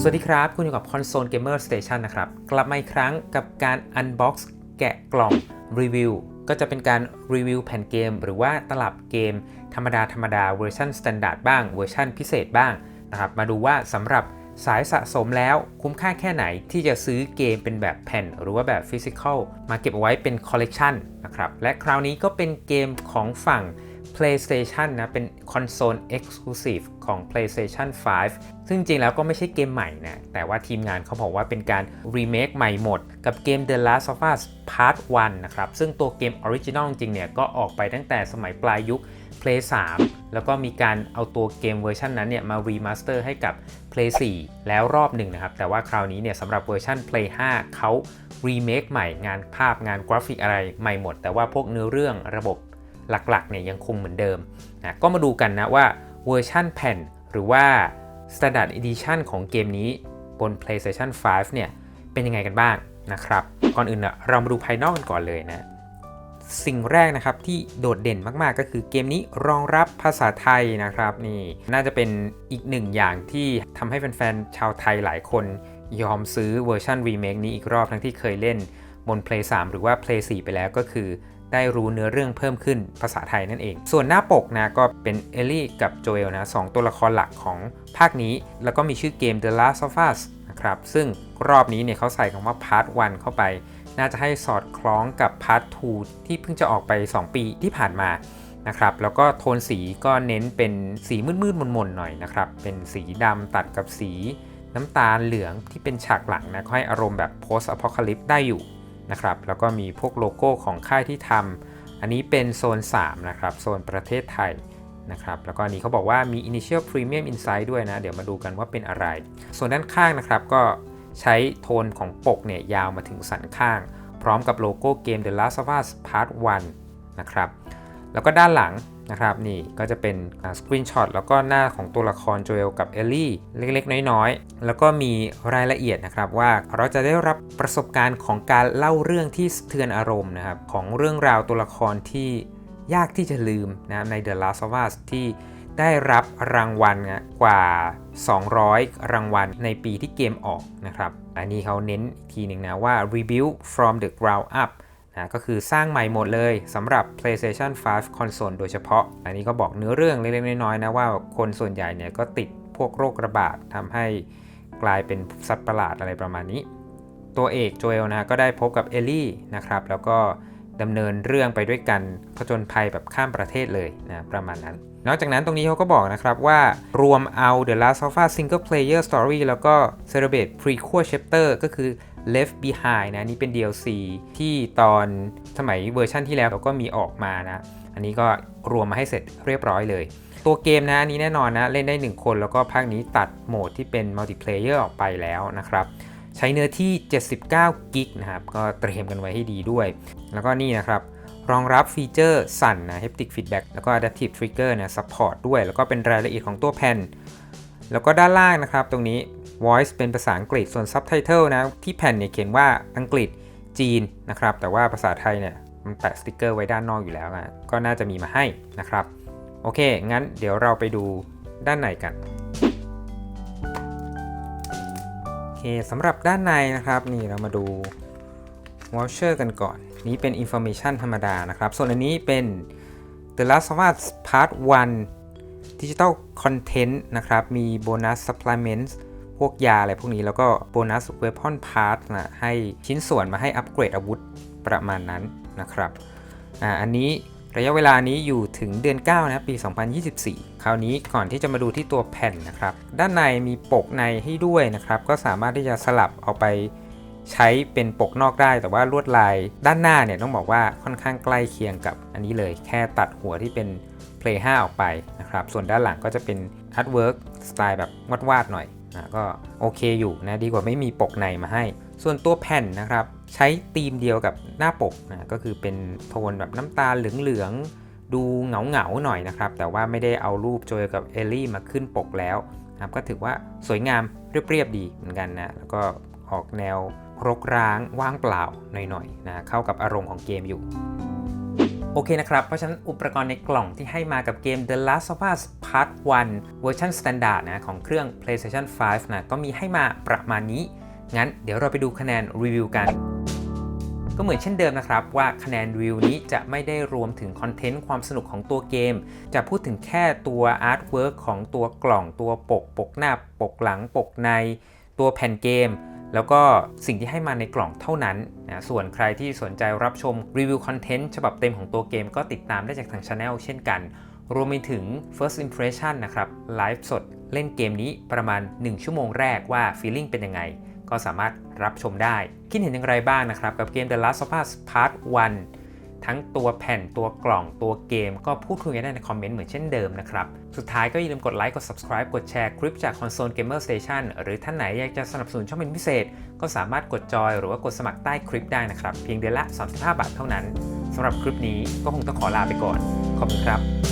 สวัสดีครับ คุณอยู่กับ Console Gamer Station นะครับ กลับมาอีกครั้งกับการ Unbox แกะกล่องรีวิวก็จะเป็นการรีวิวแผ่นเกม หรือว่าตลับเกม ธรรมดาธรรมดาเวอร์ชันสแตนดาร์ดบ้างเวอร์ชันพิเศษบ้างนะครับมาดูว่าสำหรับสายสะสมแล้วคุ้มค่าแค่ไหนที่จะซื้อเกมเป็นแบบแผ่น หรือว่าแบบฟิสิกอลมาเก็บเอาไว้เป็นคอลเลกชันนะครับและคราวนี้ก็เป็นเกมของฝั่ง PlayStation นะ เป็นคอนโซล Exclusive ของ PlayStation 5 ซึ่งจริงแล้วก็ไม่ใช่เกมใหม่นะ แต่ว่าทีมงานเขาบอกว่าเป็นการรีเมคใหม่หมด กับเกม The Last of Us Part 1 นะครับ ซึ่งตัวเกมออริจินอลจริงเนี่ย ก็ออกไปตั้งแต่สมัยปลายยุค Play 3 แล้วก็มีการเอาตัวเกมเวอร์ชันนั้นเนี่ย มารีมาสเตอร์ให้กับ Play 4 แล้วรอบหนึ่งนะครับ แต่ว่าคราวนี้เนี่ยสำหรับเวอร์ชัน Play 5เขารีเมคใหม่งานภาพงานกราฟิกอะไรใหม่หมด แต่ว่าพวกเนื้อเรื่องระบบ หลักๆเนี่ยยังคงเหมือนเดิมนะก็มาดูกันนะว่าเวอร์ชันแผ่นหรือว่า Standard Edition ของเกมนี้บน PlayStation 5 เนี่ย เป็นยังไงกันบ้างนะครับ ก่อนอื่นนะเรามาดูภายนอกกันก่อนเลยนะ สิ่งแรกนะครับที่โดดเด่นมากๆ ก็คือเกมนี้รองรับภาษาไทยนะครับนี่น่าจะเป็นอีกหนึ่งอย่างที่ทำให้แฟนๆ ชาวไทยหลายคนยอมซื้อเวอร์ชันรีเมคนี้อีกรอบทั้งที่เคยเล่นบน Play 3 หรือว่า Play 4 ไปแล้วก็คือ ได้รู้เนื้อเรื่องเพิ่มขึ้นภาษาไทยนั่นเอง ส่วนหน้าปกนะก็เป็นเอลลี่กับโจเอลนะสองตัวละครหลักของภาคนี้ แล้วก็มีชื่อเกม The Last of Us นะครับซึ่งรอบนี้เนี่ยเขาใส่คำว่า Part 1 เข้าไป น่าจะให้สอดคล้องกับ Part 2 ที่เพิ่งจะออกไป 2 ปีที่ผ่านมานะครับแล้วก็โทนสีก็เน้นเป็นสีมืดๆมนๆหน่อยนะครับเป็นสีดำตัดกับสีน้ำตาลเหลืองที่เป็นฉากหลังนะก็ให้อารมณ์แบบ post apocalypse ได้อยู่ นะครับแล้วก็มีพวกโลโก้ของค่ายที่ทำอันนี้เป็นโซน 3 นะครับ โซนประเทศไทยนะครับแล้วก็อันนี้เขาบอกว่ามี Initial Premium Insight ด้วยนะ เดี๋ยวมาดูกันว่าเป็นอะไร ส่วนด้านข้างนะครับก็ใช้โทนของปกเนี่ยยาวมาถึงสันข้าง พร้อมกับโลโก้เกม The Last of Us Part 1นะครับแล้วก็ด้านหลัง นะครับนี่ก็จะเป็นสกรีนช็อตแล้วก็หน้าของตัวละครโจเอลกับเอลลี่เล็กๆ น้อยๆ แล้วก็มีรายละเอียดนะครับว่าเราจะได้รับประสบการณ์ของการเล่าเรื่องที่สะเทือนอารมณ์นะครับของเรื่องราวตัวละครที่ยากที่จะลืมนะใน The Last of Us ที่ได้รับรางวัลกว่า 200 รางวัลในปีที่เกมออกนะครับ อันนี้เขาเน้นอีกทีหนึ่งนะว่า rebuild from the ground up นะก็คือสร้างใหม่หมดเลยสำหรับ PlayStation 5 Console โดยเฉพาะ อันนี้ก็บอกเนื้อเรื่องเล็กๆน้อยๆนะว่าคนส่วนใหญ่เนี่ยก็ติดพวกโรคระบาดทำให้กลายเป็นสัตว์ประหลาดอะไรประมาณนี้ ตัวเอกโจเอลนะก็ได้พบกับเอลลี่นะครับ แล้วก็ดำเนินเรื่องไปด้วยกันผจญภัยแบบข้ามประเทศเลยนะประมาณนั้น นอกจากนั้นตรงนี้เขาก็บอกนะครับว่ารวมเอา The Last of Us Single Player Story แล้วก็ Celebrate Prequel Chapter ก็คือ Left Behind นะนี่เป็น DLC ที่ตอนสมัยเวอร์ชั่นที่แล้วเราก็มีออกมานะ อันนี้ก็รวมมาให้เสร็จเรียบร้อยเลย ตัวเกมนะอันนี้แน่นอนนะเล่นได้ 1 คนแล้วก็ภาคนี้ตัดโหมดที่เป็นมัลติเพลเยอร์ออกไปแล้วนะครับใช้เนื้อที่ 79 กิกนะครับ ก็เตรียมกันไว้ให้ดีด้วย แล้วก็นี่นะครับ รองรับฟีเจอร์สั่นนะ Haptic Feedback แล้วก็ Adaptive Trigger นะ support ด้วย แล้วก็เป็นรายละเอียดของตัวแผ่น แล้วก็ด้านล่างนะครับ ตรงนี้ voice เป็นภาษาอังกฤษส่วน subtitle นะที่แผ่นเนี่ยเขียนว่าอังกฤษจีนนะครับ แต่ว่าภาษาไทยเนี่ยมันแปะสติกเกอร์ไว้ด้านนอกอยู่แล้วนะก็น่าจะมีมาให้นะครับ โอเค งั้นเดี๋ยวเราไปดูด้านในกันโอเคสำหรับด้านในนะครับ นี่เรามาดู voucher กันก่อน นี้เป็น information ธรรมดานะครับ ส่วนอันนี้เป็น The Last of Us Part 1 Digital Content นะครับ มีโบนัส supplements พวกยาอะไรพวกนี้แล้วก็โบนัส weapon part นะให้ชิ้นส่วนมาให้อัปเกรดอาวุธประมาณนั้นนะครับอ่าอันนี้ระยะเวลานี้อยู่ถึงเดือน9นะปี 2024 คราวนี้ก่อนที่จะมาดูที่ตัวแผ่นนะครับ ด้านในมีปกในให้ด้วยนะครับ ก็สามารถที่จะสลับเอาไปใช้เป็นปกนอกได้ แต่ว่าลวดลายด้านหน้าเนี่ยต้องบอกว่าค่อนข้างใกล้เคียงกับอันนี้เลย แค่ตัดหัวที่เป็น Play 5 ออกไปนะครับ ส่วนด้านหลังก็จะเป็น Artwork สไตล์แบบวาดๆหน่อย นะก็โอเคอยู่นะดีกว่าไม่มีปกในมาให้ ส่วนตัวแผ่นนะครับ ใช้ธีมเดียวกับหน้าปกนะก็คือเป็นโทนแบบน้ำตาลเหลืองๆดูเหงาๆหน่อยนะครับ แต่ว่าไม่ได้เอารูปโจยกับเอลลี่มาขึ้นปกแล้วนะครับก็ถือว่าสวยงามเรียบๆดีเหมือนกันนะแล้วก็ออกแนวรกร้างว่างเปล่าหน่อยๆนะเข้ากับอารมณ์ของเกมอยู่ โอเคนะครับ เพราะฉะนั้นอุปกรณ์ในกล่องที่ให้มากับเกม The Last of Us Part 1 เวอร์ชัน Standard นะของเครื่อง PlayStation 5 นะก็มีให้มาประมาณนี้ งั้นเดี๋ยวเราไปดูคะแนนรีวิวกัน ก็เหมือนเช่นเดิมนะครับ ว่าคะแนนรีวิวนี้จะไม่ได้รวมถึงคอนเทนต์ความสนุกของตัวเกม จะพูดถึงแค่ตัวอาร์ตเวิร์กของตัวกล่องตัวปก ปกหน้า ปกหลัง ปกใน ตัวแผ่นเกม แล้วก็สิ่งที่ให้มาในกล่องเท่านั้นนะส่วนใครที่สนใจรับชมรีวิวคอนเทนต์ฉบับเต็มของตัวเกมก็ติดตามได้จากทางช anel เช่นกัน รวมไปถึง first impression นะครับไลฟ์สดเล่นเกมนี้ประมาณ 1 ชั่วโมงแรกว่า feeling เป็นยังไง ก็สามารถรับชมได้ คิดเห็นอย่างไรบ้างนะครับ กับเกม The Last of Us Part 1 ทั้งตัวแผ่นตัวกล่องตัวเกม ก็พูดคุยกันได้ในคอมเมนต์เหมือนเช่นเดิมนะครับ สุดท้ายก็อย่าลืมกดไลค์กด subscribe กดแชร์คลิปจาก Console Gamer Station หรือท่านไหนอยากจะสนับสนุนช่องเป็นพิเศษ ก็สามารถกดจอยหรือว่ากดสมัครใต้คลิปได้นะครับ เพียงเดือนละ 35 บาทเท่านั้นสำหรับคลิปนี้ก็คงต้องขอลาไปก่อน ขอบคุณครับ